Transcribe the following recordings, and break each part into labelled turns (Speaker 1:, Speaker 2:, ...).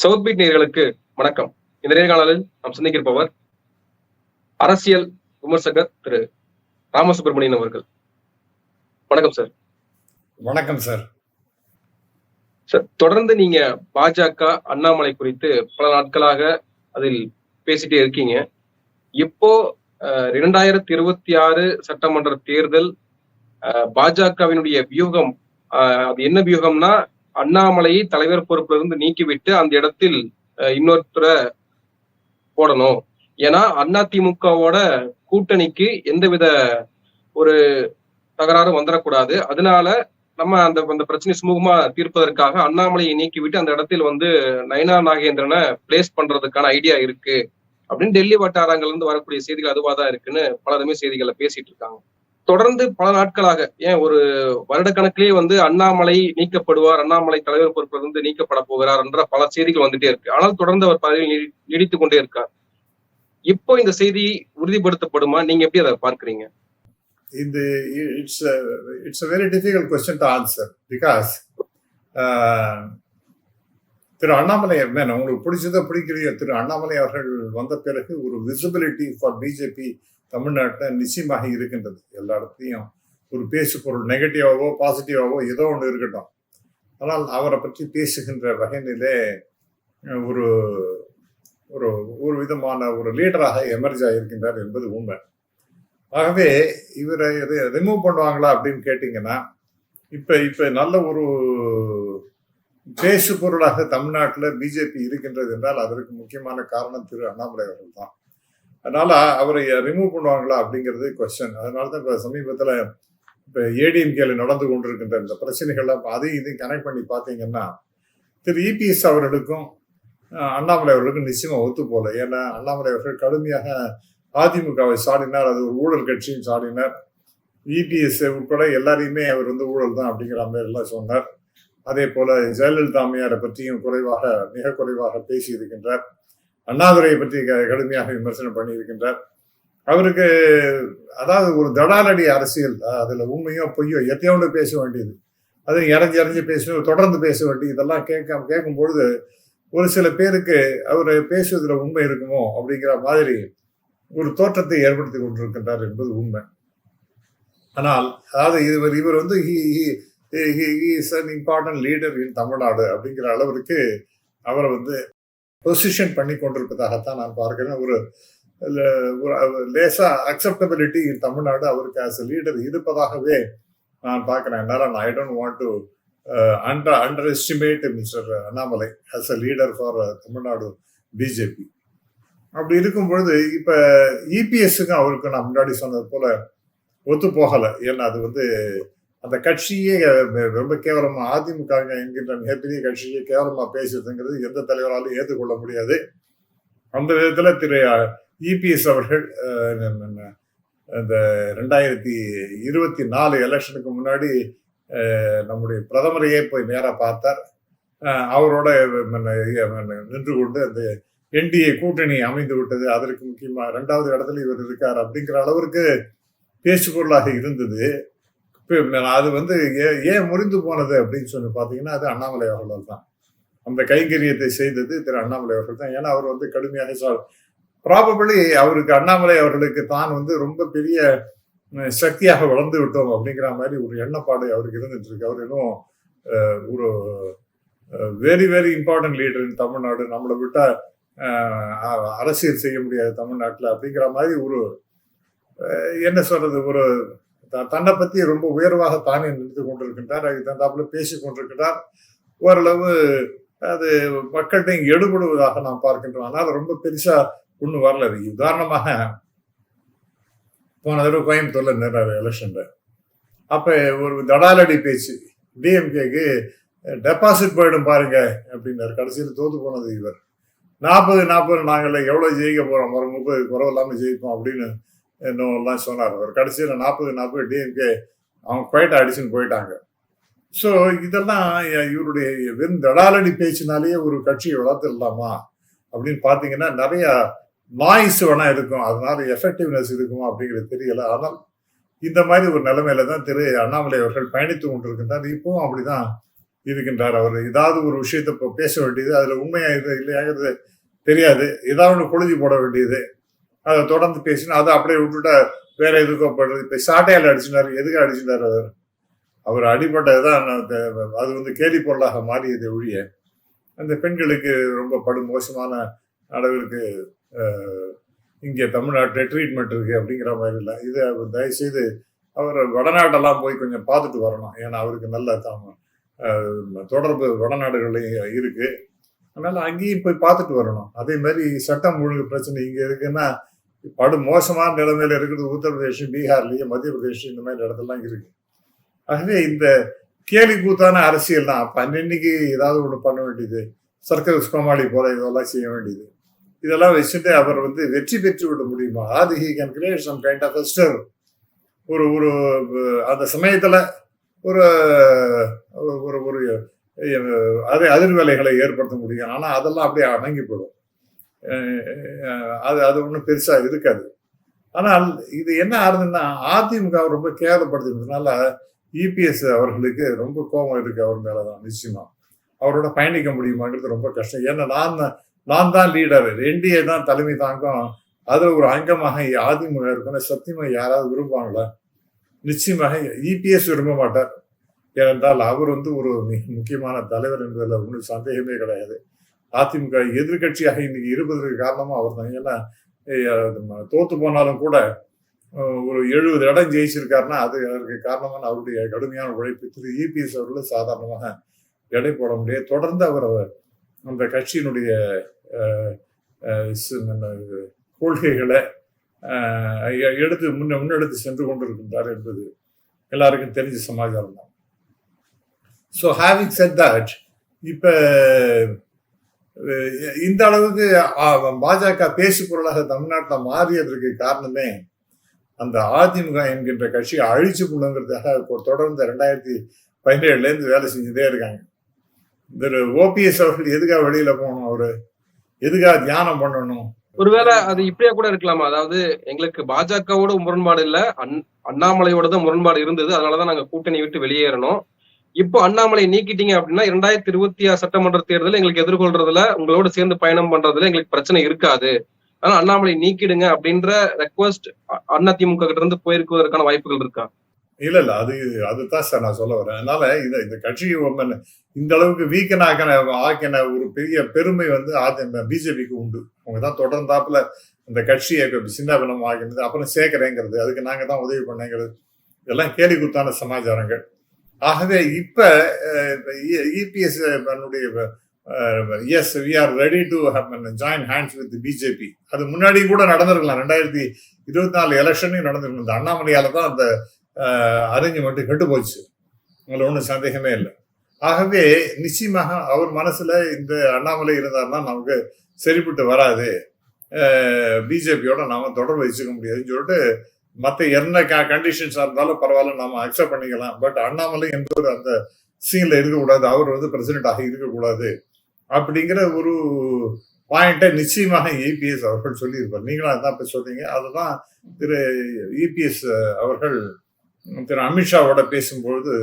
Speaker 1: South beat நேயர்களுக்கு வணக்கம். இந்த நேர்காணலில் நாம் சந்திக்கிருப்பவர் அரசியல் விமர்சகர் திரு ராமசுப்ரமணியன் அவர்கள். வணக்கம் சார்.
Speaker 2: வணக்கம் சார்.
Speaker 1: சார் தொடர்ந்து நீங்க பாஜக அண்ணாமலை குறித்து பல நாட்களாக அதில் பேசிட்டே இருக்கீங்க. இப்போ இரண்டாயிரத்தி இருபத்தி ஆறு சட்டமன்ற தேர்தல் பாஜகவினுடைய வியூகம் அது என்ன வியூகம்னா அண்ணாமலையை தலைவர் பொறுப்பிலிருந்து நீக்கிவிட்டு அந்த இடத்தில் அஹ், இன்னொருத்தரை போடணும். ஏன்னா அதிமுகவோட கூட்டணிக்கு எந்தவித ஒரு தகராறும் வந்துடக்கூடாது அதனால நம்ம அந்த அந்த பிரச்சனை சுமூகமா தீர்ப்பதற்காக அண்ணாமலையை நீக்கிவிட்டு அந்த இடத்தில் வந்து நயனா நாகேந்திரனை பிளேஸ் பண்றதுக்கான ஐடியா இருக்கு. அப்படின்னு டெல்லி வட்டாரங்கள்ல இருந்து வரக்கூடிய செய்திகள் அதுவாதான் இருக்குன்னு பலருமே செய்திகளை பேசிட்டு இருக்காங்க. தொடர்ந்து பல நாட்களாக ஏன் ஒரு வருடக்கணக்கிலேயே வந்து அண்ணாமலை நீக்கப்படுவார் அண்ணாமலை தலைவர் பொறுப்பில் இருந்து நீக்கப்பட போகிறார் என்ற பல செய்திகள் வந்துட்டே இருக்கு. ஆனால் தொடர்ந்து அவர் பதவியில் நீடித்துக் கொண்டே இருக்கார். இப்போ இந்த செய்தி உறுதிப்படுத்தப்படுமா? நீங்க எப்படி அதை பார்க்கறீங்க?
Speaker 2: இது it's it's a very difficult question to answer because Thiru Annamalai man உங்களுக்கு பிடிச்சதோ பிடிக்கலையோ திரு அண்ணாமலை அவர்கள் வந்த பிறகு ஒரு விசிபிலிட்டி ஃபார் பிஜேபி தமிழ்நாட்டில் நிச்சயமாக இருக்கின்றது. எல்லா இடத்துலையும் ஒரு பேசு பொருள் நெகட்டிவாகவோ பாசிட்டிவாகவோ ஏதோ ஒன்று இருக்கட்டும். ஆனால் அவரை பற்றி பேசுகின்ற வகையிலே ஒரு ஒரு ஒரு விதமான ஒரு லீடராக எமர்ஜ் ஆகியிருக்கின்றார் என்பது உண்மை. ஆகவே இவரை ரிமூவ் பண்ணுவாங்களா அப்படின்னு கேட்டிங்கன்னா இப்போ இப்போ நல்ல ஒரு பேசு பொருளாக தமிழ்நாட்டில் பிஜேபி இருக்கின்றது என்றால் அதற்கு முக்கியமான காரணம் திரு அண்ணாமலை அவர்கள் தான். அதனால அவரை ரிமூவ் பண்ணுவாங்களா அப்படிங்கிறது கொஸ்டின் அதனால தான் இப்போ சமீபத்தில் இப்போ ஏடிஎம்கேல நடந்து கொண்டிருக்கின்ற இந்த பிரச்சனைகள்லாம் அதையும் இதையும் கனெக்ட் பண்ணி பார்த்தீங்கன்னா திரு இபிஎஸ் அவர்களுக்கும் அண்ணாமலை அவர்களுக்கும் நிச்சயமா ஒத்து போல ஏன்னா அண்ணாமலை அவர்கள் கடுமையாக அதிமுகவை சாடினார். அது ஒரு ஊழல் கட்சியும் சாடினார். இபிஎஸ் உட்பட எல்லாரையுமே அவர் வந்து ஊழல் தான் அப்படிங்கிற மாதிரிலாம் சொன்னார். அதே போல ஜெயலலிதா அம்மையாரை பற்றியும் குறைவாக மிக குறைவாக பேசி இருக்கின்றார் அண்ணாதுரையை பற்றி க- கடுமையாக விமர்சனம் பண்ணியிருக்கின்றார். அவருக்கு அதாவது ஒரு தடாலடி அரசியல் அதில் உண்மையோ பொய்யோ எத்தையோண்டு பேச வேண்டியது. அது இறஞ்சி இறஞ்சி பேசணும் தொடர்ந்து பேச வேண்டியது இதெல்லாம் கேட்க கேட்கும்பொழுது ஒரு சில பேருக்கு அவர் பேசுவதில் உண்மை இருக்குமோ அப்படிங்கிற மாதிரி ஒரு தோற்றத்தை ஏற்படுத்தி கொண்டிருக்கின்றார் என்பது உண்மை. ஆனால் அதாவது இவர் இவர் வந்து is an important leader in Tamil Nadu அப்படிங்கிற அளவிற்கு அவரை வந்து பொசிஷன் பண்ணி கொண்டிருப்பதாகத்தான் நான் பார்க்கிறேன். ஒரு லேசா அக்செப்டபிலிட்டி தமிழ்நாடு அவருக்கு ஆஸ் அ லீடர் இருப்பதாகவே நான் பார்க்கிறேன். என்னால் I don't want to under underestimate mister Annamalai as a leader for Tamil Nadu BJP அப்படி இருக்கும் பொழுது இப்போ இபிஎஸ்க்கும் அவருக்கு நான் முன்னாடி சொன்னது போல ஒத்து போகலை ஏன்னா அது வந்து அந்த கட்சியே ரொம்ப கேவலமா அதிமுக என்கின்ற மிகப்பெரிய கட்சியை கேவலமா பேசுறதுங்கிறது எந்த தலைவராலும் ஏற்றுக்கொள்ள முடியாது. அந்த விதத்துல திரு இபிஎஸ் அவர்கள் இந்த ரெண்டாயிரத்தி இருபத்தி நாலு எலெக்ஷனுக்கு முன்னாடி நம்முடைய பிரதமரையே போய் நேராக பார்த்தார். அவரோட நின்று கொண்டு அந்த என்டிஏ கூட்டணி அமைந்து விட்டது. அதற்கு முக்கியமாக ரெண்டாவது இடத்துல இவர் இருக்கார் அப்படிங்கிற அளவிற்கு பேச்சுப்பொருளாக இருந்தது. அது வந்து ஏன் முறிந்து போனது அப்படின்னு சொல்லி பார்த்தீங்கன்னா அது அண்ணாமலை அவர்கள் தான். அந்த கைங்கரியத்தை செய்தது திரு அண்ணாமலை அவர்கள் தான். ஏன்னா அவர் வந்து கடுமையாக சார் ப்ராபபிளி அவருக்கு அண்ணாமலை அவர்களுக்கு தான் வந்து ரொம்ப பெரிய சக்தியாக வளர்ந்து விட்டோம் அப்படிங்கிற மாதிரி ஒரு எண்ணப்பாடு அவருக்கு இருந்துட்டு இருக்கு அவர் இன்னும் ஒரு very very important leader in Tamil Nadu. நம்மளை விட்டால் அரசியல் செய்ய முடியாது தமிழ்நாட்டில் அப்படிங்கிற மாதிரி ஒரு என்ன சொல்றது ஒரு தன்னை பற்றி ரொம்ப உயர்வாக தானே நினைத்து கொண்டிருக்கின்றார். அதுக்கு தந்தாப்புல பேசி கொண்டிருக்கிறார். ஓரளவு அது மக்கள்கிட்ட எடுபடுவதாக நாம் பார்க்கின்றோம். ஆனால் ரொம்ப பெருசா ஒன்றும் வரல. உதாரணமாக போன தடவை கோயம்புத்தூர்ல நின்றாரு எலெக்ஷன்ல அப்ப ஒரு தடாலடி பேச்சு. டிஎம்கேக்கு டெபாசிட் போயிடும் பாருங்க அப்படின்னாரு. கடைசியில் தோத்து போனது இவர். நாற்பது நாற்பது நாங்கள் எவ்வளோ ஜெயிக்க போறோம்? ஒரு முப்பது குறவு ஜெயிப்போம் அப்படின்னு இன்னும் எல்லாம் சொன்னார். அவர் கடைசியில் நாற்பது நாற்பது டிஎம்கே அவங்க குவைட் அடிச்சுன்னு போயிட்டாங்க. ஸோ இதெல்லாம் இவருடைய வெறும் தடாலடி பேச்சினாலேயே ஒரு கட்சியை வளர்த்துடலாமா? அப்படின்னு பார்த்தீங்கன்னா நிறைய நாய்ஸ் வேணா இருக்கும். அதனால எஃபெக்டிவ்னஸ் இருக்குமா அப்படிங்கிறது தெரியல. ஆனால் இந்த மாதிரி ஒரு நிலைமையில தான் திரு அண்ணாமலை அவர்கள் பயணித்து கொண்டிருக்கின்றார். இப்பவும் அப்படிதான் இருக்கின்றார். அவர் ஏதாவது ஒரு விஷயத்தை இப்போ பேச வேண்டியது அதில் உண்மையாக இது இல்லையாங்கிறது தெரியாது. ஏதாவது ஒன்று கொழுதி போட வேண்டியது. அதை தொடர்ந்து பேசினா அதை அப்படியே விட்டுட்டா வேற எதுக்கோ படுறது இப்போ சாட்டையால் அடிச்சினார். எதுக்கு அடிச்சினார் அவர்? அவர் அடிபட்டதுதான் அது வந்து கேலி பொருளாக மாறியதை ஒழிய அந்த பெண்களுக்கு ரொம்ப படு மோசமான அளவிற்கு இங்கே தமிழ்நாட்டில் ட்ரீட்மெண்ட் இருக்கு அப்படிங்கிற மாதிரி இல்லை. இது அவர் தயவுசெய்து அவர் வடநாட்டெல்லாம் போய் கொஞ்சம் பார்த்துட்டு வரணும். ஏன்னா அவருக்கு நல்ல தாம தொடர்பு வடநாடுகள்லையும் இருக்கு. அதனால அங்கேயும் போய் பார்த்துட்டு வரணும். அதே மாதிரி சட்டம் ஒழுங்கு பிரச்சனை இங்கே இருக்குன்னா படு மோசமான நிலைமையில இருக்கிறது உத்தரப்பிரதேஷ் பீகார்லேயே மத்திய பிரதேசம் இந்த மாதிரி இடத்துலலாம் இருக்கு. ஆகவே இந்த கேலி கூத்தான அரசியல் தான் அப்போ அன்னன்னைக்கு ஏதாவது ஒன்று பண்ண வேண்டியது சர்க்கரை கோமாளி போல இதெல்லாம் செய்ய வேண்டியது. இதெல்லாம் வச்சுட்டு அவர் வந்து வெற்றி பெற்று விட முடியுமா? அது he can create some kind of ஸ்டர் ஒரு ஒரு அந்த சமயத்தில் ஒரு ஒரு ஒரு அஹ், அது அதிர்வலைகளை ஏற்படுத்த முடியும். ஆனால் அதெல்லாம் அப்படியே அணங்கி போயிடும். அது அது ஒன்றும் பெருசாக இருக்காது. ஆனால் இது என்ன ஆகுதுன்னா அதிமுக ரொம்ப கேவலப்படுத்தினதுனால இபிஎஸ் அவர்களுக்கு ரொம்ப கோபம் இருக்கு அவர் மேலே தான் நிச்சயமாக அவரோட பயணிக்க முடியுமாங்கிறது ரொம்ப கஷ்டம். ஏன்னா நான் நான் தான் லீடர் என்டிஏ தான் தலைமை தாங்கும். அது ஒரு அங்கமாக அதிமுக இருக்கணும் சத்தியமாக யாராவது விரும்புவாங்களா? நிச்சயமாக இபிஎஸ் விரும்ப மாட்டார். ஏனென்றால் அவர் வந்து ஒரு மிக முக்கியமான தலைவர் என்பதில் ஒன்றும் சந்தேகமே கிடையாது. அதிமுக எதிர்க்கட்சியாக இன்னைக்கு இருப்பதற்கு காரணமும் அவர் தான். ஏன்னா தோத்து போனாலும் கூட ஒரு எழுபது இடம் ஜெயிச்சிருக்காருன்னா அது அதற்கு காரணமான அவருடைய கடுமையான உழைப்பு. திரு. இபிஎஸ் அவர்கள் சாதாரணமாக எடை போட முடியாது. தொடர்ந்து அவர் அந்த கட்சியினுடைய கொள்கைகளை எடுத்து முன்ன முன்னெடுத்து சென்று கொண்டிருக்கின்றார் என்பது எல்லாருக்கும் தெரிஞ்ச சமாச்சாரம் தான் ஸோ ஹேவிங் செட் தட் இப்போ இந்த அளவுக்கு பாஜக பேசு பொருளாக தமிழ்நாட்டில் மாறியதற்கு காரணமே அந்த அதிமுக என்கின்ற கட்சியை அழிச்சு கொள்ளுங்கிறதுக்காக தொடர்ந்து ரெண்டாயிரத்தி பதினேழுல இருந்து வேலை செஞ்சுட்டே இருக்காங்க. இந்த ஓபிஎஸ் அவர்கள் எதுக்காக வெளியில போகணும் அவரு? எதுக்காக தியானம் பண்ணணும்?
Speaker 1: ஒருவேளை அது இப்படியா கூட இருக்கலாமா? அதாவது எங்களுக்கு பாஜகவோட முரண்பாடு இல்ல அண்ணாமலையோட தான் முரண்பாடு இருந்தது. அதனாலதான் நாங்க கூட்டணி விட்டு வெளியேறணும். இப்போ அண்ணாமலை நீக்கிட்டீங்க அப்படின்னா இரண்டாயிரத்தி இருபத்தி ஆறு சட்டமன்ற தேர்தலில் எங்களுக்கு எதிர்கொள்றதுல உங்களோட சேர்ந்து பயணம் பண்றதுல எங்களுக்கு பிரச்சனை இருக்காது. ஆனா அண்ணாமலை நீக்கிடுங்க அப்படின்ற ரெக்வஸ்ட் அதிமுக கிட்ட இருந்து போயிருக்குவதற்கான வாய்ப்புகள் இருக்கா?
Speaker 2: இல்ல இல்ல. அது அதுதான் சார் நான் சொல்ல வரேன். அதனால இந்த இந்த கட்சி இந்த அளவுக்கு வீக்கன் ஆக்கின ஆக்கின ஒரு பெரிய பெருமை வந்து பிஜேபிக்கு உண்டு. அவங்க தான் தொடர்ந்தாப்புல இந்த கட்சியை இப்ப சின்ன ஆகினது அப்புறம் சேர்க்கிறேங்கிறது அதுக்கு நாங்க தான் உதவி பண்ணேங்கிறது இதெல்லாம் கேலி குத்தான சமாச்சாரங்கள். ஆகவே இப்ப EPS yes we are ready to join hands with BJP அது முன்னாடி கூட நடந்திருக்கலாம். ரெண்டாயிரத்தி இருபத்தி நாலு எலெக்ஷனையும் நடந்திருக்கும். இந்த அண்ணாமலையால தான் அந்த அரேஞ்ச்மெண்ட் கெட்டு போச்சு. அதில் ஒன்றும் சந்தேகமே இல்லை. ஆகவே நிச்சயமாக அவர் மனசுல இந்த அண்ணாமலை இருந்தார்னா நமக்கு சரிப்பட்டு வராது. பிஜேபியோட நாம தொடர்பு வச்சுக்க முடியாதுன்னு சொல்லிட்டு மற்ற என்ன கண்டிஷன்ஸாக இருந்தாலும் பரவாயில்ல நாம அக்செப்ட் பண்ணிக்கலாம். பட் அண்ணாமலை என்பவர் அந்த சீன்ல இருக்கக்கூடாது. அவர் வந்து பிரசிடென்ட் இருக்கக்கூடாது. அப்படிங்கிற ஒரு பாயிண்ட்டை நிச்சயமாக இபிஎஸ் அவர்கள் சொல்லியிருப்பார். நீங்களும் அதான் இப்போ சொன்னீங்க. அதுதான் திரு இபிஎஸ் அவர்கள் திரு அமித்ஷாவோட பேசும்பொழுது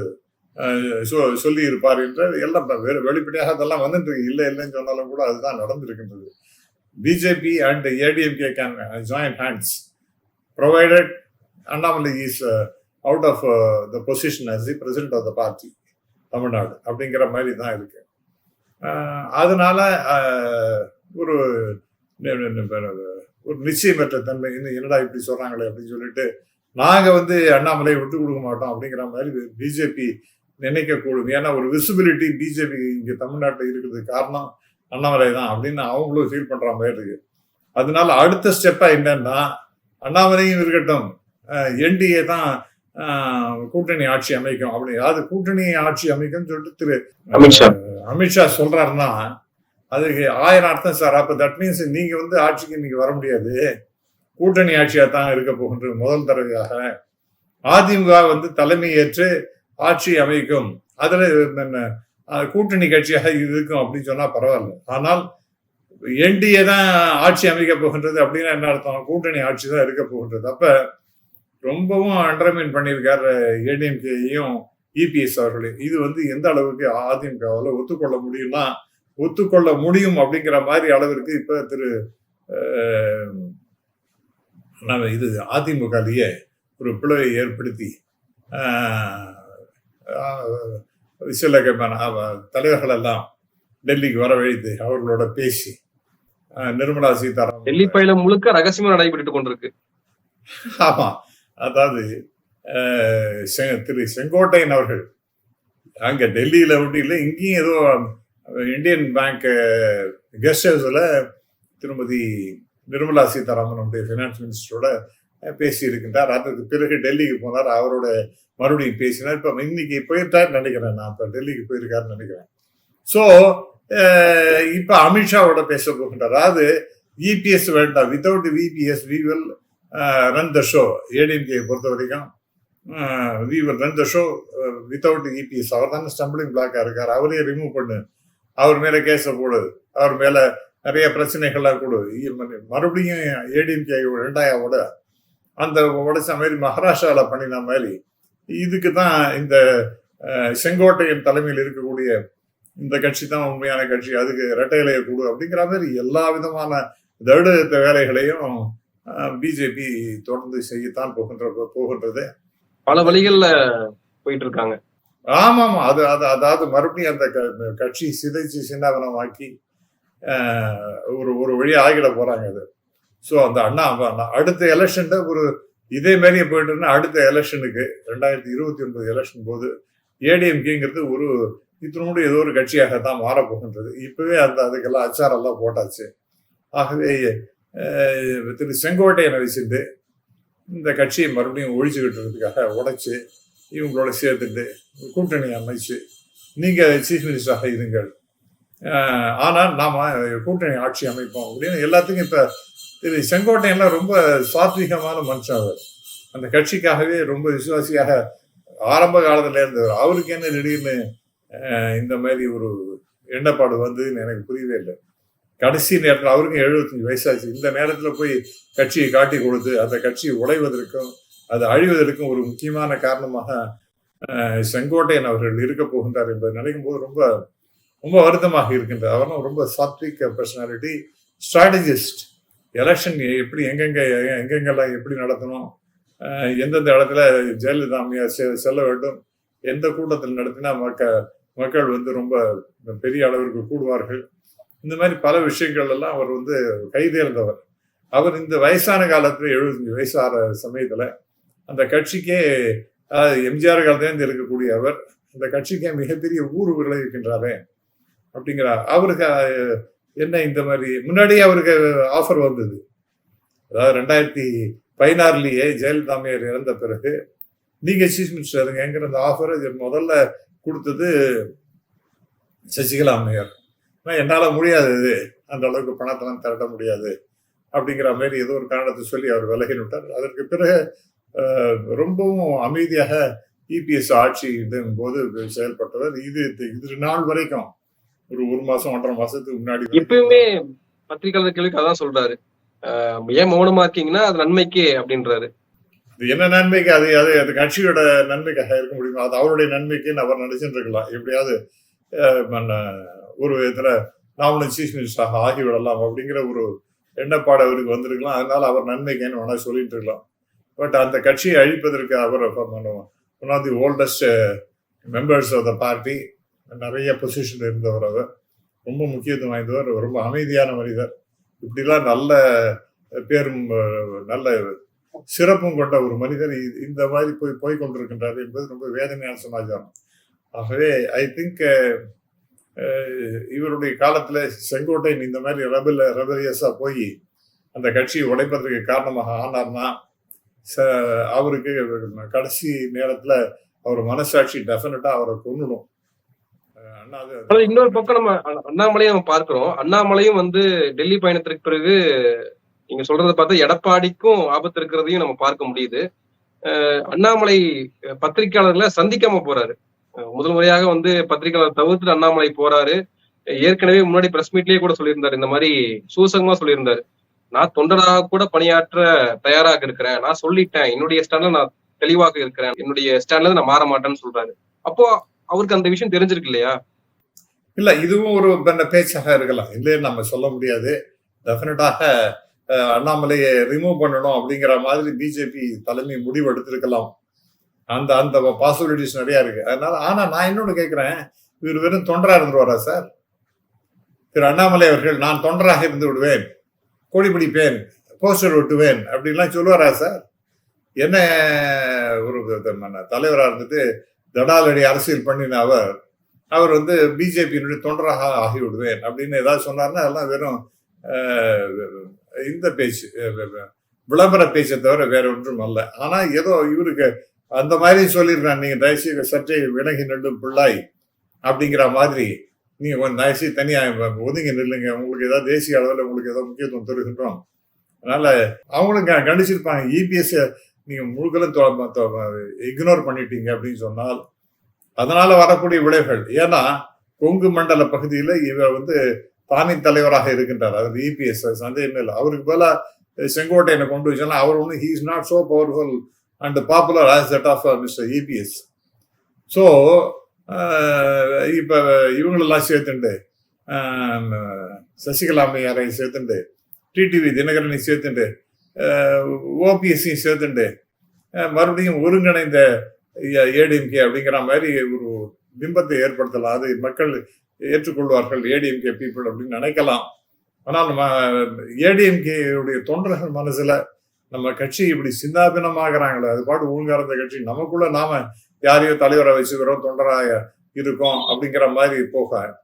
Speaker 2: சொல்லி இருப்பார் என்று எல்லாம் வெளிப்படையாக அதெல்லாம் வந்துட்டு இருக்கு. இல்லை இல்லைன்னு சொன்னாலும் கூட அதுதான் நடந்திருக்கின்றது. BJP and ADMK can join hands provided Annamalai is out of the position as the president of the party Tamil Nadu அப்படிங்கிற மாதிரி தான் இருக்கு. அதனால ஒரு ஒரு நிச்சயமற்ற தன்மை என்னடா இப்படி சொல்றாங்களே? அப்படின்னு சொல்லிட்டு நாங்க வந்து அண்ணாமலையை விட்டு கொடுக்க மாட்டோம் அப்படிங்கிற மாதிரி பிஜேபி நினைக்கக்கூடும். ஏன்னா ஒரு விசிபிலிட்டி பிஜேபி இங்க தமிழ்நாட்டில் இருக்கிறதுக்கு காரணம் அண்ணாமலை தான் அப்படின்னு அவங்களும் ஃபீல் பண்ற மாதிரி இருக்கு. அதனால அடுத்த ஸ்டெப்பா என்னன்னா அண்ணாமலையும் இருக்கட்டும் என்டிஏ தான் கூட்டணி ஆட்சி அமைக்கும். அப்படி அது கூட்டணி ஆட்சி அமைக்கும் சொல்லிட்டு திரு
Speaker 1: அமித்ஷா
Speaker 2: அமித்ஷா சொல்றாருன்னா அதுக்கு ஆயிரம் அர்த்தம் சார். அப்ப தட் மீன்ஸ் நீங்க வந்து ஆட்சிக்கு நீங்க வர முடியாது. கூட்டணி ஆட்சியா தான் இருக்க போகின்ற முதல் தடவையாக. அதிமுக வந்து தலைமை ஏற்று ஆட்சி அமைக்கும். அதுல என்ன கூட்டணி கட்சியாக இருக்கும் அப்படின்னு சொன்னா பரவாயில்ல. ஆனால் என்டிஏ தான் ஆட்சி அமைக்க போகின்றது அப்படின்னா என்ன அர்த்தம்? கூட்டணி ஆட்சி தான் இருக்க போகின்றது. அப்ப ரொம்பவும் அண்டர்மைன் பண்ணியிருக்காரு ஏடிஎம்கேயும் இபிஎஸ் அவர்களே இது வந்து எந்த அளவுக்கு அதிமுகவில் ஒத்துக்கொள்ள முடியும்னா ஒத்துக்கொள்ள முடியும் அப்படிங்கிற மாதிரி அளவிற்கு இப்ப திரு நம்ம இது அதிமுகலேயே ஒரு பிளவை ஏற்படுத்தி சில க- அவ- தலைவர்கள் எல்லாம் டெல்லிக்கு வரவழைத்து அவர்களோட பேசி நிர்மலா சீதாராமன்
Speaker 1: டெல்லி பயணம் முழுக்க ரகசியமா நடைபெற்று கொண்டிருக்கு.
Speaker 2: ஆமா. அதாவது திரு செங்கோட்டையன் அவர்கள். அங்கே டெல்லியில் ஒன்றும் இல்லை இங்கேயும் ஏதோ இந்தியன் பேங்க் கெஸ்ட் ஹவுஸில் திருமதி நிர்மலா சீதாராமன் நம்முடைய ஃபினான்ஸ் மினிஸ்டரோட பேசியிருக்கின்றார். அதற்கு பிறகு டெல்லிக்கு போனார். அவரோட மறுபடியும் பேசினார். இப்போ இன்னைக்கு போயிருக்காருன்னு நினைக்கிறேன் நான். இப்போ டெல்லிக்கு போயிருக்காருன்னு நினைக்கிறேன். ஸோ இப்போ அமித்ஷாவோட பேச போகின்றார். அதாவது இபிஎஸ் வேண்டாம். Without EPS we will run the show ADMK பொறுத்த வரைக்கும் we will run the show without EPS அவர் தானே ஸ்டம்பிளிங் பிளாக்காக இருக்கார். அவரே ரிமூவ் பண்ணு. அவர் மேலே கேஸை போடு அவர் மேலே நிறைய பிரச்சனைகள்லாம் கொடு மறுபடியும் ஏடிஎம்கே ரெண்டாயாவோட அந்த உடைச்ச மாதிரி மகாராஷ்டிராவில் பண்ணின மாதிரி இதுக்கு தான் இந்த அஹ், செங்கோட்டையன் தலைமையில் இருக்கக்கூடிய இந்த கட்சி தான் உண்மையான கட்சி. அதுக்கு ரெட்டையிலைய கூடு அப்படிங்கிற மாதிரி எல்லா விதமான தடுத்த வேலைகளையும் பிஜேபி தொடர்ந்து செய்யத்தான் போகின்ற போகின்றது.
Speaker 1: பல வழிகள்ல போயிட்டு இருக்காங்க
Speaker 2: ஆமாமா அது அது அதாவது மறுபடியும் அந்த கட்சி சிதைச்சு சின்னாபனமாக்கி ஆஹ், ஒரு ஒரு வழி ஆகிட போறாங்க அது. ஸோ அந்த அண்ணா அடுத்த எலெக்ஷன்ல ஒரு இதே மாதிரியே போயிட்டுன்னா அடுத்த எலெக்ஷனுக்கு ரெண்டாயிரத்தி இருபத்தி ஒன்பது எலெக்ஷன் போது ஏடிஎம்கேங்கிறது ஒரு இத்தனோடு ஏதோ ஒரு கட்சியாகத்தான் மாறப்போகின்றது. இப்பவே அந்த அதுக்கெல்லாம் அச்சாரெல்லாம் போட்டாச்சு. ஆகவே திரு செங்கோட்டையனை வச்சுட்டு இந்த கட்சியை மறுபடியும் ஒழிச்சுக்கிட்டுறதுக்காக உடைச்சு இவங்களோட சேர்த்துட்டு கூட்டணி அமைச்சு நீங்கள் சீஃப் மினிஸ்டராக இருங்கள். ஆனால் நாம் கூட்டணி ஆட்சி அமைப்போம் அப்படின்னு எல்லாத்துக்கும் இப்போ திரு செங்கோட்டையெல்லாம் ரொம்ப சாத்விகமான மனுஷன் அவர். அந்த கட்சிக்காகவே ரொம்ப விசுவாசியாக ஆரம்ப காலத்தில் இருந்தவர் அவருக்கு என்ன திடீர்னு இந்த மாதிரி ஒரு எண்ணப்பாடு வந்ததுன்னு எனக்கு புரியவே இல்லை. கடைசி நேரத்தில் அவருக்கும் எழுபத்தஞ்சு வயசாச்சு. இந்த நேரத்தில் போய் கட்சியை காட்டி கொடுத்து அந்த கட்சியை உடைவதற்கும் அது அழிவதற்கும் ஒரு முக்கியமான காரணமாக செங்கோட்டையன் அவர்கள் இருக்க போகின்றார் என்பதை நினைக்கும் போது ரொம்ப ரொம்ப வருத்தமாக இருக்கின்றது. அவரும் ரொம்ப சாத்விக் பர்சனாலிட்டி ஸ்ட்ராட்டஜிஸ்ட் எலெக்ஷன் எப்படி எங்கெங்க எங்கெங்கெல்லாம் எப்படி நடத்தணும் எந்தெந்த இடத்துல ஜெயலலிதா அம்மையார் செ- செல்ல வேண்டும் எந்த கூட்டத்தில் நடத்தினா மக்க மக்கள் வந்து ரொம்ப பெரிய அளவிற்கு கூடுவார்கள். இந்த மாதிரி பல விஷயங்கள் எல்லாம் அவர் வந்து கைதேர்ந்தவர். அவர் இந்த வயசான காலத்துல எழுபத்தஞ்சு ஆற சமயத்துல அந்த கட்சிக்கே எம்ஜிஆர் காலத்திலேருந்து இருக்கக்கூடிய அவர் அந்த கட்சிக்கே மிகப்பெரிய ஊர் விளைவிக்கின்றாரே அப்படிங்கிறார் அவருக்கு என்ன இந்த மாதிரி முன்னாடியே அவருக்கு ஆஃபர் வந்தது. அதாவது ரெண்டாயிரத்தி பதினாறுலயே ஜெயலலிதா அம்மையார் இறந்த பிறகு நீங்க சீஃப் மினிஸ்டர் எங்கிற அந்த ஆஃபர் முதல்ல கொடுத்தது சசிகலா அம்மையார். ஆனா என்னால முடியாது இது. அந்த அளவுக்கு பணத்தெல்லாம் திரட்ட முடியாது. அப்படிங்கிற மாதிரி ஏதோ ஒரு காரணத்தை சொல்லி அவர் விலகி விட்டார். அதற்கு பிறகு ரொம்பவும் அமைதியாக இபிஎஸ் ஆட்சி போது செயல்பட்டவர். இது இது நாள் வரைக்கும் ஒரு ஒரு மாசம் ஒன்றரை மாசத்துக்கு முன்னாடி
Speaker 1: எப்பயுமே பத்திரிகையாளர்களுக்கு அதான் சொல்றாரு. ஏன் மௌனமா இருக்கீங்கன்னா அது நன்மைக்கே அப்படின்றாரு.
Speaker 2: இது என்ன நன்மைக்கு? அது அது அது கட்சியோட நன்மைக்காக இருக்க முடியுமா? அது அவருடைய நன்மைக்குன்னு அவர் நினைச்சிட்டு இருக்கலாம். எப்படியாவது ஒரு விதத்துல நாமளும் சீஃப் மினிஸ்டராக ஆகிவிடலாம் அப்படிங்கிற ஒரு எண்ணப்பாடு அவருக்கு வந்திருக்கலாம். அதனால அவர் நன்மைக்குன்னு வேணா சொல்லிட்டு இருக்கலாம். பட் அந்த கட்சியை அழிப்பதற்கு அவர் one of the oldest members of the party நிறைய பொசிஷன் இருந்தவர் அவர். ரொம்ப முக்கியத்துவம் வாய்ந்தவர். ரொம்ப அமைதியான மனிதர். இப்படிலாம் நல்ல பேரும் நல்ல சிறப்பும் கொண்ட ஒரு மனிதர். இந்த மாதிரி போய் போய் கொண்டிருக்கின்றார் என்பது ரொம்ப வேதனையான சமாச்சாரம். ஆகவே ஐ திங்க் இவருடைய காலத்துல செங்கோட்டையன் இந்த மாதிரி ரபல் ரபலியஸா போய் அந்த கட்சியை உடைப்பதற்கு காரணமாக ஆனார்னா ச- அவருக்கு கடைசி நேரத்துல அவர் மனசாட்சி டெஃபினட்டாக அவரை கொண்டுடும் அண்ணா
Speaker 1: இன்னொரு பக்கம் நம்ம அண்ணாமலையும் நம்ம பார்க்கிறோம். அண்ணாமலையும் வந்து டெல்லி பயணத்திற்கு பிறகு நீங்க சொல்றத பார்த்தா எடப்பாடிக்கும் ஆபத்து இருக்கிறதையும் நம்ம பார்க்க முடியுது. அண்ணாமலை பத்திரிகையாளர்களை சந்திக்காம போறாரு. முதல் முறையாக வந்து பத்திரிகையாளர் தவிர்த்து அண்ணாமலை போறாரு. ஏற்கனவே முன்னாடி பிரஸ் மீட்லயே கூட சொல்லியிருந்தாரு. இந்த மாதிரி சூசகமா சொல்லியிருந்தாரு. நான் தொண்டராக கூட பணியாற்ற தயாராக இருக்கிறேன். நான் சொல்லிட்டேன். என்னுடைய ஸ்டாண்ட்ல நான் தெளிவாக இருக்கிறேன். என்னுடைய ஸ்டாண்ட்ல நான் மாற மாட்டேன்னு சொல்றாரு. அப்போ அவருக்கு அந்த விஷயம் தெரிஞ்சிருக்கு இல்லையா?
Speaker 2: இல்ல இதுவும் ஒரு பேச்சாக இருக்கலாம். இல்லைன்னு நம்ம சொல்ல முடியாது. டெஃபினட்டாக அண்ணாமலையை ரிமூவ் பண்ணணும் அப்படிங்கிற மாதிரி பிஜேபி தலைமை முடிவு எடுத்திருக்கலாம். அந்த அந்த பாசிபிலிட்டிஸ் நிறையா இருக்கு. அதனால ஆனா நான் இன்னொன்று கேட்குறேன் இவர் வெறும் தொண்டராக இருந்துருவாரா சார்? திரு அண்ணாமலை அவர்கள் நான் தொண்டராக இருந்து விடுவேன். கோடி பிடிப்பேன். போஸ்டர் ஒட்டுவேன். அப்படின்லாம் சொல்லுவாரா சார்? என்ன ஒரு தலைவராக இருந்துட்டு தடாலடி அரசியல் பண்ணின அவர் அவர் வந்து பிஜேபியினுடைய தொண்டராக ஆகி விடுவேன் அப்படின்னு ஏதாவது சொன்னார்னா அதெல்லாம் வெறும் இந்த பேச்சு விளம்பர பேச்சை தவிர வேற ஒன்றும் அல்ல. ஆனால் ஏதோ இவருக்கு அந்த மாதிரி சொல்லிடுறான் நீங்க தயவுசெய்து சற்றே விலகி நெல்லும் பிள்ளாய் அப்படிங்கிற மாதிரி நீங்க கொஞ்சம் தயவுசெய்து தனியாக ஒதுங்கி நில்லுங்க. உங்களுக்கு ஏதாவது தேசிய அளவில் உங்களுக்கு ஏதோ முக்கியத்துவம் தருகின்றோம். அதனால அவங்களும் க- கணிச்சிருப்பாங்க இபிஎஸ் நீங்க முழுக்கலும் இக்னோர் பண்ணிட்டீங்க அப்படின்னு சொன்னால் அதனால வரக்கூடிய விளைவுகள். ஏன்னா கொங்கு மண்டல பகுதியில் இவர் வந்து தானி தலைவராக இருக்கின்றார். அது இபிஎஸ் சந்தேகமே இல்லை. அவருக்கு பதிலா செங்கோட்டையனை கொண்டு வச்சாலும் அவர் ஒன்றும் he is not so powerful and popular as that of mister EPS so இப்போ இவங்களெல்லாம் சேர்த்துண்டு சசிகலாமையாரையும் சசிகலா சேர்த்துண்டு டிடிவி தினகரனையும் சேர்த்துண்டு ஓபிஎஸ்சியும் சேர்த்துண்டு மறுபடியும் ஒருங்கிணைந்த ஏடிஎம்கே அப்படிங்கிற மாதிரி ஒரு பிம்பத்தை ஏற்படுத்தலாம். அது மக்கள் ஏற்றுக்கொள்வார்கள் ஏடிஎம்கே பீப்புள் அப்படின்னு நினைக்கலாம். ஆனால் ஏடிஎம்கேயுடைய தொண்டர்கள் மனசில் நம்ம கட்சி இப்படி சின்னாபினமாகறாங்களே அது பாட்டு ஒழுங்கா இருந்த கட்சி நமக்குள்ள நாம யாரையோ தலைவரை வச்சுக்கிறோம் தொண்டராக இருக்கோம் அப்படிங்கிற மாதிரி போக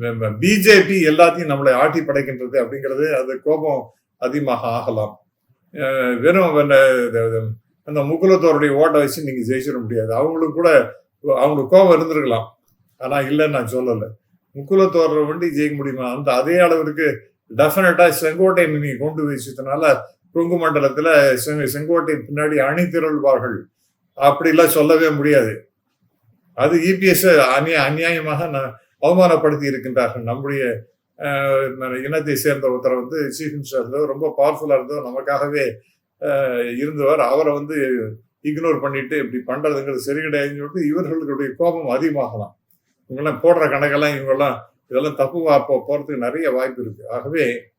Speaker 2: பிஜேபி எல்லாத்தையும் நம்மளை ஆட்டி படைக்கின்றது அப்படிங்கிறது அது கோபம் அதிகமாக ஆகலாம். வெறும் அந்த- அந்த முகுலத்தோருடைய ஓட்டை வச்சு நீங்க ஜெயிச்சிட முடியாது. அவங்களுக்கு கூட அவங்களுக்கு கோபம் இருந்திருக்கலாம். ஆனா இல்லைன்னு நான் சொல்லலை. முக்குலத்தோர வண்டி ஜெயிக்க முடியுமா? அந்த அதே அளவிற்கு டெஃபினட்டா செங்கோட்டையை நீங்க கொண்டு வச்சதுனால குங்கு மண்டலத்துல செங்க- செங்கோட்டை பின்னாடி அணி திரள்வார்கள். அப்படிலாம் சொல்லவே முடியாது. அது இபிஎஸ் அநிய அநியாயமாக ந- அவமானப்படுத்தி இருக்கின்றார்கள். நம்முடைய இனத்தை சேர்ந்த ஒருத்தரை வந்து சீஃப் மினிஸ்டர் இருந்தோ ரொம்ப பவர்ஃபுல்லாக இருந்தோ நமக்காகவே இருந்தவர். அவரை வந்து இக்னோர் பண்ணிட்டு இப்படி பண்ணுறதுங்கிறது சரி கிடையாதுன்னு சொல்லிட்டு இவர்களுடைய கோபம் அதிகமாகலாம். இவங்கெல்லாம் போடுற கணக்கெல்லாம் இவங்கெல்லாம் இதெல்லாம் தப்பு வா- நிறைய வாய்ப்பு இருக்குது ஆகவே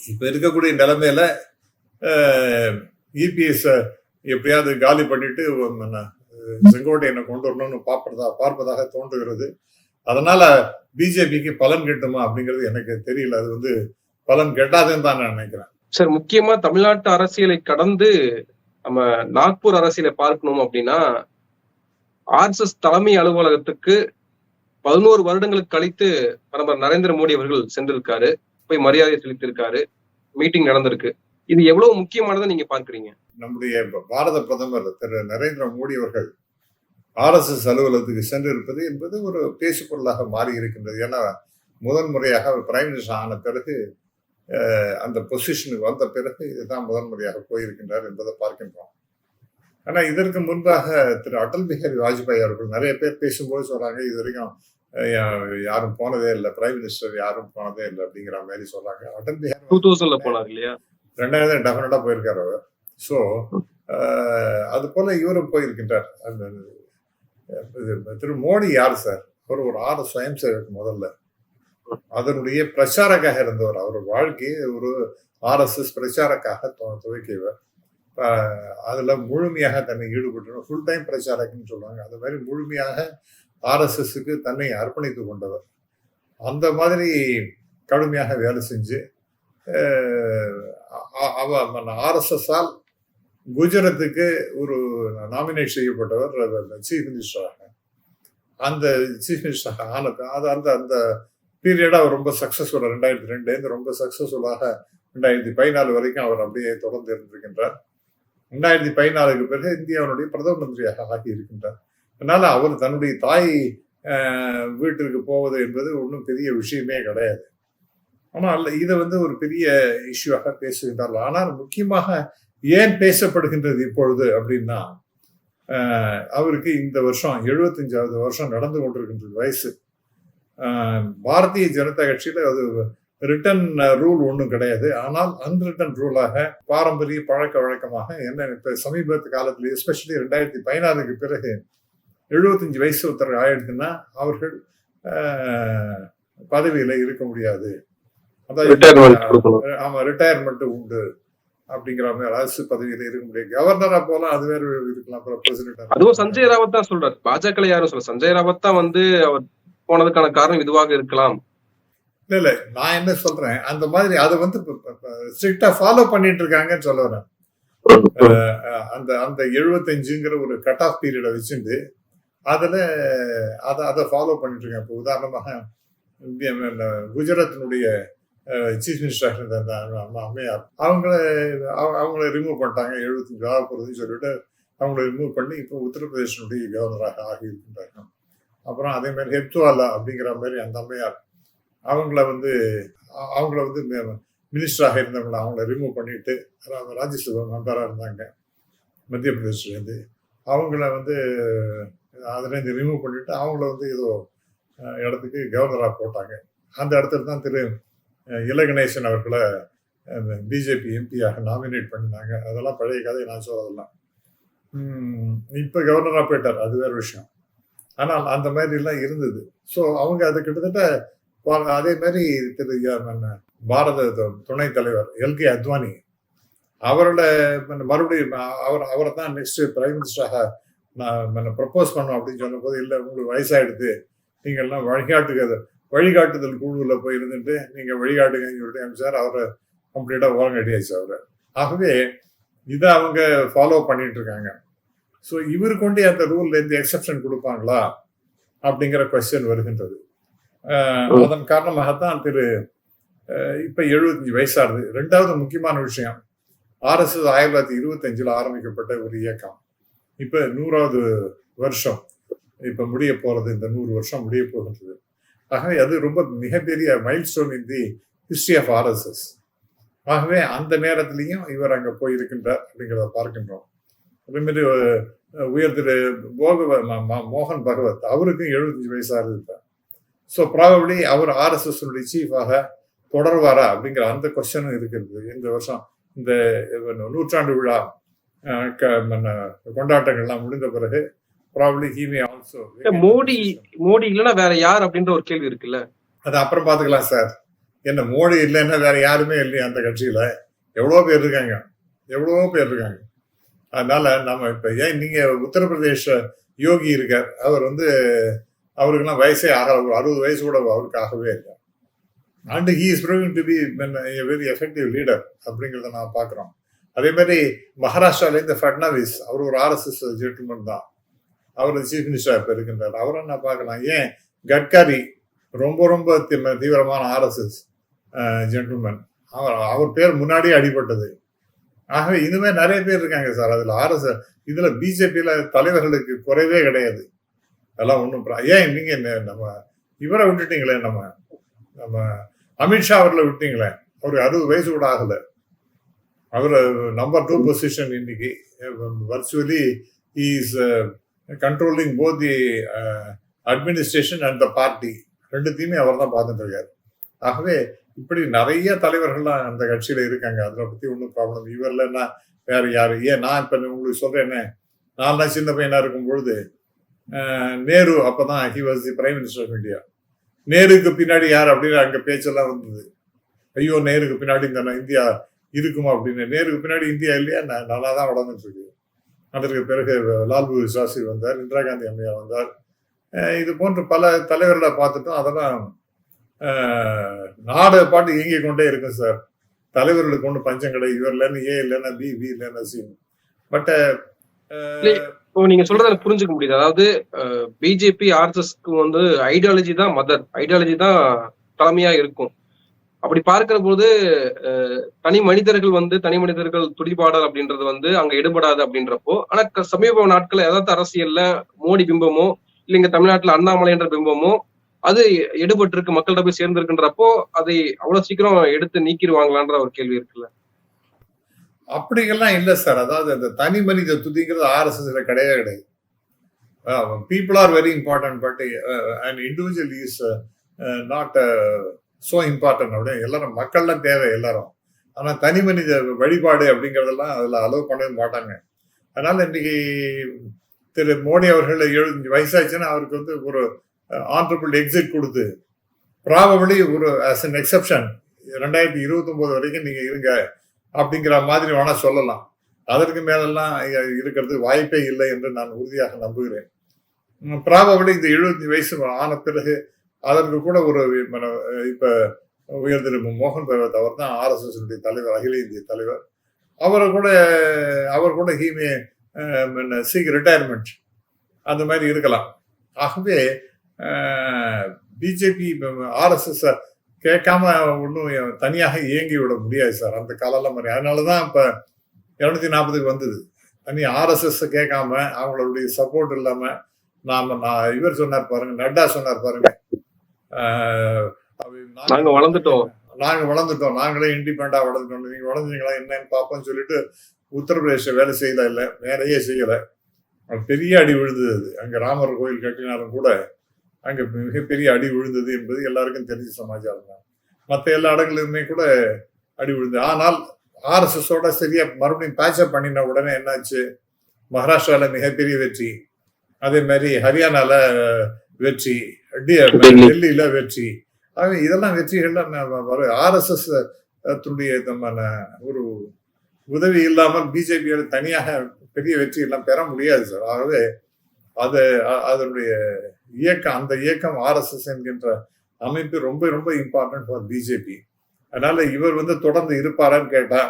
Speaker 2: இப்ப இருக்கக்கூடிய நிலைமையில இபிஎஸ் எப்படியாவது காலி பண்ணிட்டு என்ன, செங்கோட்டையனை கொண்டு வரணும்னு பார்ப்பதா பார்ப்பதாக தோன்றுகிறது. அதனால பிஜேபிக்கு பலன் கிட்டுமா அப்படிங்கிறது எனக்கு தெரியல. அது வந்து பலன் கெட்டாதுன்னு தான் நான் நினைக்கிறேன்.
Speaker 1: சார் முக்கியமா தமிழ்நாட்டு அரசியலை கடந்து நம்ம நாக்பூர் அரசியலை பார்க்கணும் அப்படின்னா ஆர்எஸ்எஸ் தலைமை அலுவலகத்துக்கு பதினோரு வருடங்களுக்கு கழித்து பிரதமர் நரேந்திர மோடி அவர்கள் சென்றிருக்காரு. போய் மரியாதை செலுத்தியிருக்காரு மீட்டிங் நடந்திருக்கு. இது எவ்வளவு முக்கியமானதை நீங்க பார்க்குறீங்க?
Speaker 2: நம்முடைய பாரத பிரதமர் திரு. நரேந்திர மோடி அவர்கள் ஆர்எஸ்எஸ் அலுவலகத்துக்கு சென்றிருப்பது என்பது ஒரு பேசுபொருளாக மாறி இருக்கின்றது ஏன்னா முதன் முறையாக அவர் பிரைம் மினிஸ்டர் ஆன பிறகு அந்த பொசிஷனுக்கு வந்த பிறகு இதுதான் முதன் முறையாக போயிருக்கின்றார் என்பதை பார்க்கின்றோம். ஆனால் இதற்கு முன்பாக திரு. அடல் பிஹாரி வாஜ்பாய் அவர்கள் நிறைய பேர் பேசும்போது சொல்றாங்க இது வரைக்கும் யாரும் போனதே இல்லை. பிரைம் மினிஸ்டர் யாரும் போனதே இல்லை அப்படிங்கிற மாதிரி சொல்றாங்க. அடல் பிஹாரி
Speaker 1: டூ தௌசண்ட்ல போனார் இல்லையா?
Speaker 2: ரெண்டாயிரம் டெஃபினட்டா போயிருக்காரு அவர். ஸோ அது போல இவரும் போயிருக்கின்றார். திரு மோடி யார் சார்? அவர் ஒரு ஆறு சுயம் சேவக் முதல்ல. அதனுடைய பிரச்சாரக்காக இருந்தவர். அவர் வாழ்க்கையை ஒரு ஆர்எஸ்எஸ் பிரச்சாரக்காக துவ- துவக்கியவர். அதுல முழுமையாக தன்னை ஈடுபட்டு ஃபுல் டைம் பிரச்சாரக்குன்னு சொல்லுவாங்க அந்த மாதிரி முழுமையாக ஆர்எஸ்எஸ்க்கு தன்னை அர்ப்பணித்து கொண்டவர். அந்த மாதிரி கடுமையாக வேலை செஞ்சு ஆர்எஸ்எஸ்ஆல் குஜராத்துக்கு ஒரு நாமினேட் செய்யப்பட்டவர் சீஃப் மினிஸ்டராக அந்த சீஃப் மினிஸ்டராக ஆனது அது அந்த அந்த பீரியட் அவர் ரொம்ப சக்ஸஸ்ஃபுல்லாக ரெண்டாயிரத்தி ரெண்டுலேருந்து ரொம்ப சக்ஸஸ்ஃபுல்லாக ரெண்டாயிரத்தி பதினாலு வரைக்கும் அவர் அப்படியே தொடர்ந்து இருந்திருக்கின்றார். ரெண்டாயிரத்தி பதினாலுக்கு பிறகு இந்தியாவினுடைய பிரதம மந்திரியாக ஆகி இருக்கின்றார் அதனால் அவர் தன்னுடைய தாய் வீட்டிற்கு போவது என்பது ஒன்றும் பெரிய விஷயமே கிடையாது. ஆனால் இதை வந்து ஒரு பெரிய இஷ்யூவாக பேசுகின்றார்கள். ஆனால் முக்கியமாக ஏன் பேசப்படுகின்றது இப்பொழுது அப்படின்னா அவருக்கு இந்த வருஷம் எழுபத்தஞ்சாவது வருஷம் நடந்து கொண்டிருக்கின்றது வயசு. பாரதிய ஜனதா கட்சியில் அது ரிட்டன் ரூல் ஒன்றும் கிடையாது. ஆனால் அன்ரிட்டன் ரூலாக பாரம்பரிய பழக்க வழக்கமாக என்ன இப்போ சமீபத்து காலத்தில் எஸ்பெஷலி ரெண்டாயிரத்தி பதினாறுக்கு பிறகு எழுபத்தஞ்சு வயசு ஒருத்தர் ஆயிடுச்சுன்னா அவர்கள் பதவியில இருக்க முடியாது.
Speaker 1: Retirement கொடுக்கணும்.
Speaker 2: ஆமா ரிட்டையர்மெண்ட் உண்டு அப்படிங்கிற மாதிரி அரசு பதவியில இருக்க முடியாது. கவர்னரா போலாம் அது வேற இருக்கலாம்.
Speaker 1: அதுவும் சஞ்சய் ராவத் தான் சொல்றாரு. பாஜக யாரும் சொல்ல சஞ்சய் ராவத் தான் வந்து அவர் போனதுக்கான காரணம் இதுவாக இருக்கலாம்.
Speaker 2: இல்ல இல்ல நான் என்ன சொல்றேன் அந்த மாதிரி அதை வந்து ஸ்ட்ரிக்டா ஃபாலோ பண்ணிட்டு இருக்காங்கன்னு சொல்ல வரேன். அந்த அந்த எழுபத்தஞ்சுங்கிற ஒரு கட் ஆஃப் பீரியடை வச்சுட்டு அதில் அதை அதை ஃபாலோ பண்ணிட்டுருக்கேன். இப்போ உதாரணமாக இந்திய குஜராத்தினுடைய சீஃப் மினிஸ்டர் இருந்த அந்த அம்மா அம்மையார் அவங்கள அவங்கள ரிமூவ் பண்ணிட்டாங்க. எழுபத்தஞ்சு ஆக போகிறதுன்னு சொல்லிட்டு அவங்கள ரிமூவ் பண்ணி இப்போ உத்தரப்பிரதேசனுடைய கவர்னராக ஆகி இருக்கின்றாங்க அப்புறம் அதே மாதிரி ஹெப்துவாலா அப்படிங்கிற மாதிரி அந்த அம்மையார் அவங்கள வந்து அவங்கள வந்து மினிஸ்டராக இருந்தவங்கள அவங்கள ரிமூவ் பண்ணிட்டு ராஜ்யசபா மெம்பராக இருந்தாங்க மத்திய பிரதேஷ்லேருந்து அவங்கள வந்து அதுலேருந்து ரிமூவ் பண்ணிவிட்டு அவங்கள வந்து ஏதோ இடத்துக்கு கவர்னராக போட்டாங்க. அந்த இடத்துல தான் திரு அஹ், இல கணேசன் அவர்களை பிஜேபி எம்பியாக நாமினேட் பண்ணினாங்க. அதெல்லாம் பழைய கதை நான் சொல்லதெல்லாம் இப்போ கவர்னராக போயிட்டார். அது வேறு விஷயம். ஆனால் அந்த மாதிரிலாம் இருந்தது. ஸோ அவங்க அது கிட்டத்தட்ட அதே மாதிரி திரு பாரத துணைத் தலைவர் எல்கே அத்வானி அவரோட மறுபடியும் அவர் அவரை தான் நெக்ஸ்ட் பிரைம் மினிஸ்டராக நான் ப்ரப்போஸ் பண்ணோம் அப்படின்னு சொன்னபோது இல்லை உங்களுக்கு வயசாயிடுது. நீங்கள்லாம் வழிகாட்டுகிறது. வழிகாட்டுதல் குழுவில் போய் இருந்துட்டு நீங்கள் வழிகாட்டுங்கன்னு சொல்லிட்டு அனுப்பிச்சார் அவரை கம்ப்ளீட்டாக ஓரங்கட்டியாச்சு அவரை. ஆகவே இதை அவங்க ஃபாலோ பண்ணிட்டு இருக்காங்க. ஸோ இவர் கொண்டு அந்த ரூல்ல இருந்து எக்ஸெப்ஷன் கொடுப்பாங்களா? அப்படிங்கிற கொஸ்டின் வருகின்றது. அதன் காரணமாகத்தான் திரு இப்ப எழுபத்தஞ்சு வயசாகுது. ரெண்டாவது முக்கியமான விஷயம் ஆர்எஸ்எஸ் ஆயிரத்தி தொள்ளாயிரத்தி இருபத்தஞ்சில் ஆரம்பிக்கப்பட்ட ஒரு இயக்கம். இப்போ நூறாவது வருஷம். இப்போ முடிய போகிறது இந்த நூறு வருஷம் முடிய போகின்றது. ஆகவே அது ரொம்ப மிகப்பெரிய milestone in the history of RSS ஆகவே அந்த நேரத்திலையும் இவர் அங்கே போயிருக்கின்றார் அப்படிங்கிறத பார்க்கின்றோம். அதேமாரி உயர் திரு போகவ ம- ம- மோகன் பகவத் அவருக்கும் எழுபத்தஞ்சு வயசாக இருப்பார் ஸோ ப்ராபப்ளி அவர் ஆர்எஸ்எஸ் சீஃபாக தொடர்வாரா அப்படிங்கிற அந்த கொஸ்டனும் இருக்கிறது. இந்த வருஷம் இந்த நூற்றாண்டு விழா கொண்டாட்டங்கள்லாம் முடிந்த பிறகு probably he may also
Speaker 1: Modi Modi இல்லைன்னா வேற யார் அப்படின்ற ஒரு கேள்வி இருக்குல்ல?
Speaker 2: அது அப்புறம் பார்த்துக்கலாம் சார். என்ன மோடி இல்லைன்னா வேற யாருமே இல்லையா அந்த கட்சியில? எவ்வளோ பேர் இருக்காங்க. எவ்வளோ பேர் இருக்காங்க. அதனால நம்ம இப்ப ஏன் நீங்க உத்தரப்பிரதேச யோகி இருக்கார்? அவர் வந்து அவருக்கெல்லாம் வயசே ஒரு அறுபது வயசு கூட அவருக்கு ஆகவே இல்லை. And he is proving to be very effective leader அப்படிங்கிறத நான் பார்க்குறோம். அதே மாதிரி மகாராஷ்டிராலேருந்து ஃபட்னவிஸ் அவர் ஒரு ஆர்எஸ்எஸ் ஜென்டில்மன் தான். அவர் சீஃப் மினிஸ்டர் இப்போ இருக்கின்றார் அவரை நான் பார்க்கலாம். ஏன்? கட்காரி ரொம்ப ரொம்ப தீவிரமான ஆர்எஸ்எஸ் ஜென்டில்மேன் அவர் அவர் பேர் முன்னாடியே அடிபட்டது. ஆகவே இதுவே நிறைய பேர் இருக்காங்க சார். அதில் ஆர்எஸ் இதில் பிஜேபியில் தலைவர்களுக்கு குறைவே கிடையாது. அதெல்லாம் ஒன்றும் ஏன் நீங்கள் என்ன- நம்ம இவரை விட்டுட்டீங்களே நம்ம நம்ம அமித்ஷா அவர்களை விட்டீங்களே அவருக்கு அறுபது வயசு கூட ஆகலை. அவர் நம்பர் டூ பொசிஷன் இன்னைக்கு. Virtually is controlling both the administration and the party ரெண்டுத்தையுமே அவர் தான் பார்த்துட்டு இருக்காரு. ஆகவே இப்படி நிறைய தலைவர்கள்லாம் அந்த கட்சியில இருக்காங்க. அதை பத்தி ஒன்றும் ப்ராப்ளம் இவர் இல்லைன்னா வேற யாரு? ஏன் நான் இப்போ உங்களுக்கு சொல்றேனே? நான்லாம் சின்ன பையனா இருக்கும் பொழுது uh, நேரு அப்பதான் he was the prime minister of India நேருக்கு பின்னாடி யார் அப்படின்னு அங்க பேச்செல்லாம் வந்தது. ஐயோ நேருக்கு பின்னாடி இந்த இந்தியா இருக்குமா அப்படின்னு. நேருக்கு பின்னாடி இந்தியா இல்லையா? நல்லா தான் வளர்ந்துட்டு இருக்கு. அதற்கு பிறகு லால் பகதூர் சாஸ்திரி வந்தார் இந்திரா காந்தி அம்மையா வந்தார். இது போன்ற பல தலைவர்களை பார்த்துட்டோம். அதெல்லாம் நாடு பாட்டு இயங்கிக் கொண்டே இருக்கும் சார். தலைவர்களுக்கு ஒன்றும் பஞ்சம் கிடையாது. இவர் இல்லைன்னு ஏ இல்லைன்னா பி பி இல்லைன்னா சி. பட்
Speaker 1: இப்போ நீங்க சொல்றத எனக்கு புரிஞ்சுக்க முடியுது. அதாவது பிஜேபி ஆர்எஸ்எஸ்க்கு வந்து ஐடியாலஜி தான் மதர் ஐடியாலஜி தான் தலைமையா இருக்கும். அப்படி பார்க்கிற போது தனி மனிதர்கள் வந்து தனி மனிதர்கள் துடிபாடல் அப்படின்றது வந்து அங்க எடுபடாது அப்படின்றப்போ ஆனா சமீப நாட்கள் ஏதாவது அரசியல்ல மோடி பிம்பமோ இல்ல இங்க தமிழ்நாட்டுல அண்ணாமலை என்ற பிம்பமோ அது எடுபட்டு இருக்கு மக்கள்கிட்ட போய் சேர்ந்திருக்குன்றப்போ அதை அவ்வளவு சீக்கிரம் எடுத்து நீக்கிடுவாங்களான்ற ஒரு கேள்வி இருக்குல்ல.
Speaker 2: அப்படிங்கெல்லாம் இல்லை சார். அதாவது அந்த தனி மனித துதிங்கிறது ஆர்எஸ்எஸ்ல கிடையவே கிடையாது. People are very important but and individual is not so important அப்படின்னு எல்லாரும் மக்கள்லாம் தேவை எல்லாரும். ஆனால் தனி மனித வழிபாடு அப்படிங்கிறதெல்லாம் அதில் அலோவ் பண்ணவே மாட்டாங்க. அதனால் இன்னைக்கு திரு மோடி அவர்கள் எழுபத்தஞ்சு வயசாச்சுன்னா அவருக்கு வந்து ஒரு ஆண்டர்பிள் எக்ஸிட் கொடுத்து ப்ராபபிளி ஒரு ஆஸ் அன் எக்ஸப்ஷன் ரெண்டாயிரத்தி இருபத்தொம்போது வரைக்கும் நீங்கள் இருங்க அப்படிங்கிற மாதிரி வேணால் சொல்லலாம். அதற்கு மேலெல்லாம் இருக்கிறது வாய்ப்பே இல்லை என்று நான் உறுதியாக நம்புகிறேன். ப்ராபபிளி இந்த எழுபத்தி வயசு ஆன பிறகு அதற்கு கூட ஒரு மன- இப்ப உயர் திரு மோகன் பகவத் அவர் தான் ஆர்எஸ்எஸ் தலைவர் அகில இந்திய தலைவர். அவரை கூட அவர் கூட ஹீமே சீக் ரிட்டையர்மெண்ட் அந்த மாதிரி இருக்கலாம். ஆகவே uh, பிஜேபி ஆர்எஸ்எஸ் கேட்காம ஒன்றும் தனியாக இயங்கி விட முடியாது சார். அந்த காலம் மாதிரி. அதனால தான் இப்போ இரநூத்தி நாற்பதுக்கு வந்தது. தனி ஆர்எஸ்எஸ் கேட்காம அவங்களுடைய சப்போர்ட் இல்லாமல் நாம் நான் இவர் சொன்னார் பாருங்க நட்டா சொன்னார் பாருங்க.
Speaker 1: நாங்க வளர்ந்துட்டோம்.
Speaker 2: நாங்க வளர்ந்துட்டோம். நாங்களே இண்டிபெண்டா வளர்ந்துட்டோம். நீங்க வளர்ந்தீங்களா என்னன்னு பார்ப்போம்னு சொல்லிட்டு உத்தரப்பிரதேச வேலை செய்யல இல்ல வேலையே செய்யல. பெரிய அடி விழுந்தது அது. அங்க ராமர் கோயில் கட்டினாலும் கூட அங்க மிகப்பெரிய அடி விழுந்தது என்பது எல்லாருக்கும் தெரிஞ்ச சமாச்சாரம் தான். மற்ற எல்லா இடங்களிலுமே கூட அடி விழுந்தது. ஆனால் ஆர்எஸ்எஸோட சரியா மறுபடியும் பேச்சப் பண்ணின உடனே என்னாச்சு? மகாராஷ்டிரால மிகப்பெரிய வெற்றி. அதே மாதிரி ஹரியானால வெற்றி. டெல்லியில வெற்றி. ஆக இதெல்லாம் வெற்றிகள்லாம் ஆர்எஸ்எஸ் துடைய நம்ம ஒரு உதவி இல்லாமல் பிஜேபி தனியாக பெரிய வெற்றி எல்லாம் பெற முடியாது சார் ஆகவே அது அதனுடைய இயக்கம் அந்த இயக்கம் ஆர்எஸ்எஸ் என்கின்ற அமைப்பு ரொம்ப ரொம்ப இம்பார்ட்டன்ட் ஃபார் பிஜேபி அதனால இவர் வந்து தொடர்ந்து இருப்பாரான்னு கேட்டா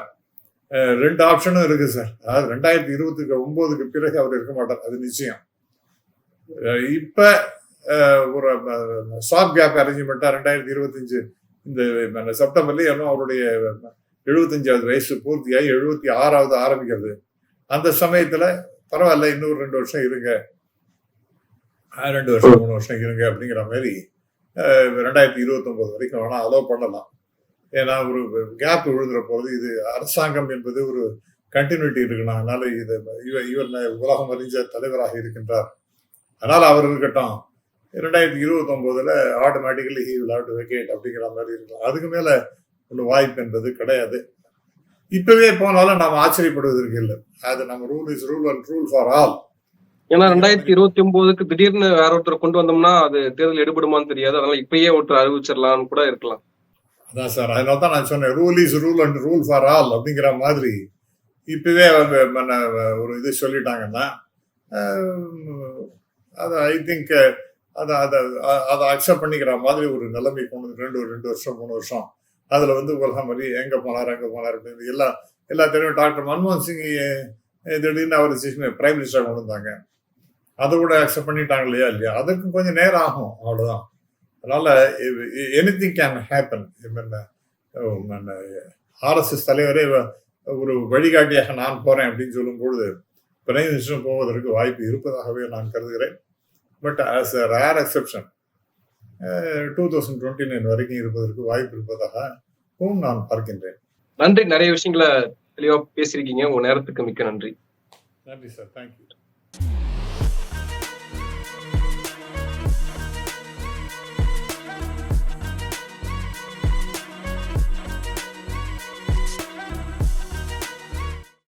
Speaker 2: அஹ், ரெண்டு ஆப்ஷனும் இருக்கு சார் அதாவது ரெண்டாயிரத்தி இருபத்துக்கு ஒன்பதுக்கு பிறகு அவர் இருக்க மாட்டார். அது நிச்சயம். இப்ப ஒரு ஷார்ட் கேப் அரேஞ்ச்மெண்ட்டாக ரெண்டாயிரத்தி இருபத்தஞ்சு இந்த செப்டம்பர்ல இன்னும் அவருடைய எழுபத்தஞ்சாவது வயசு பூர்த்தியாகி எழுபத்தி ஆறாவது ஆரம்பிக்கிறது. அந்த சமயத்துல பரவாயில்ல இன்னொரு ரெண்டு வருஷம் இருங்க. ரெண்டு வருஷம் மூணு வருஷம் இருங்க அப்படிங்கிற மாதிரி ரெண்டாயிரத்தி இருபத்தொம்போது வரைக்கும் வேணால் அலோவ் பண்ணலாம். ஏன்னா ஒரு கேப் விழுந்துற போகிறது இது அரசாங்கம் என்பது ஒரு கண்டினியூட்டி இருக்கணும் அதனால இது இவர் இவர் உலகம் அறிஞ்ச தலைவராக இருக்கின்றார். அதனால் அவர் இருக்கட்டும். ரெண்டாயிரத்தி இருபத்தொன்பதுல automatically he will have to vacate அப்படிங்கிற மாதிரி இருக்கலாம் அதுக்கு மேல ஒரு வாய்ப்பு என்பது கிடையாது. இப்பவே போனாலும் நாம் ஆச்சரியப்படுவதற்கு இல்லை. அது நம்ம rule is rule and rule for all
Speaker 1: ஏன்னா ரெண்டாயிரத்தி இருபத்தி ஒன்பதுக்கு திடீர்னு வேற ஒருத்தர் கொண்டு வந்தோம்னா அது தேர்தல் எடுபடுமான்னு தெரியாது. அதனால இப்பயே ஒருத்தர் அறிவிச்சிடலாம்னு கூட இருக்கலாம்.
Speaker 2: அதான் சார். அதனால தான் நான் சொன்னேன் rule is rule and rule for all அப்படிங்கிற மாதிரி. இப்பவே ஒரு இது சொல்லிட்டாங்கன்னா அது ஐ திங்க் அதை அதை அதை அக்செப்ட் பண்ணிக்கிற மாதிரி ஒரு நிலைமை கொண்டு வந்து ரெண்டு ரெண்டு வருஷம் மூணு வருஷம். அதில் வந்து உலகம் மாதிரி எங்கே போனார் எங்கே போனார் அப்படின்னு எல்லா எல்லா தெரியும் டாக்டர் மன்மோகன் சிங் திடீர்னு அவர் பிரைம் மினிஸ்டர் கொண்டு வந்தாங்க. அதை கூட அக்செப்ட் பண்ணிட்டாங்க இல்லையா இல்லையா? அதுக்கும் கொஞ்சம் நேரம் ஆகும் அவ்வளோதான் அதனால் anything can happen RSS தலைவரே ஒரு வழிகாட்டியாக நான் போகிறேன் அப்படின்னு சொல்லும் பொழுது பிரைம் மினிஸ்டரும் போவதற்கு வாய்ப்பு இருப்பதாகவே நான் கருதுகிறேன். But as a rare exception two thousand twenty nine வரைக்கும் இருப்பதற்கு வாய்ப்பு இருப்பதாகவும் நான் பார்க்கின்றேன்.
Speaker 1: நன்றி. நிறைய விஷயங்களை தெளிவா பேசியிருக்கீங்க. உங்க நேரத்துக்கு மிக்க நன்றி.
Speaker 2: நன்றி சார் தேங்க்யூ